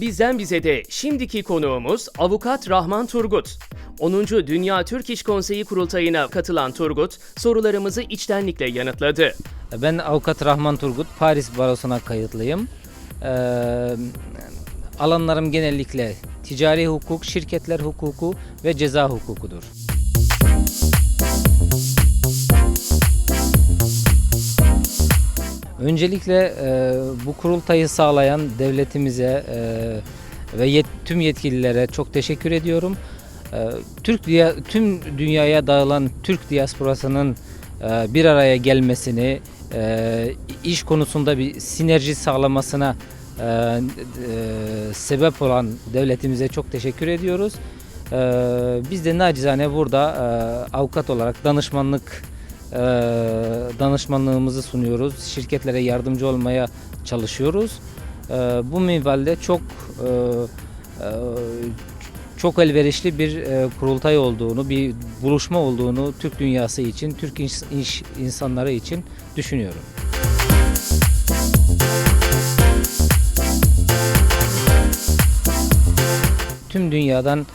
Bizden bize de şimdiki konuğumuz Avukat Rahman Turgut. 10. Dünya Türk İş Konseyi kurultayına katılan Turgut sorularımızı içtenlikle yanıtladı. Ben avukat Rahman Turgut, Paris Barosu'na kayıtlıyım. Ee, alanlarım genellikle ticari hukuk, şirketler hukuku ve ceza hukukudur. Öncelikle e, bu kurultayı sağlayan devletimize e, ve yet- tüm yetkililere çok teşekkür ediyorum. E, Türk tüm dünyaya dağılan Türk diasporasının e, bir araya gelmesini, e, iş konusunda bir sinerji sağlamasına e, e, sebep olan devletimize çok teşekkür ediyoruz. E, biz de nacizane burada e, avukat olarak danışmanlık e, danışmanlığımızı sunuyoruz. Şirketlere yardımcı olmaya çalışıyoruz. E, bu minvalde çok e, e, çok elverişli bir e, kurultay olduğunu, bir buluşma olduğunu Türk dünyası için, Türk iş, insanları için düşünüyorum. Tüm dünyadan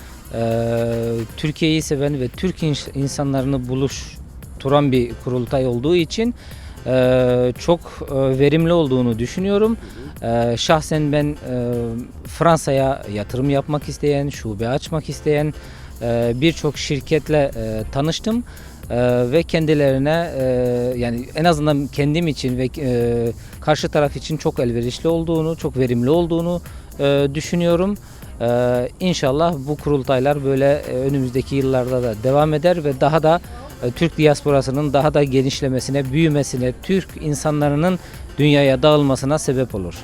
Türkiye'yi seven ve Türk ins- insanlarını buluşturan bir kurultay olduğu için e, çok e, verimli olduğunu düşünüyorum. E, şahsen ben e, Fransa'ya yatırım yapmak isteyen, şube açmak isteyen e, birçok şirketle e, tanıştım. E, ve kendilerine e, yani en azından kendim için ve e, karşı taraf için çok elverişli olduğunu, çok verimli olduğunu düşünüyorum. İnşallah bu kurultaylar böyle önümüzdeki yıllarda da devam eder ve daha da Türk diasporasının daha da genişlemesine, büyümesine, Türk insanlarının dünyaya dağılmasına sebep olur.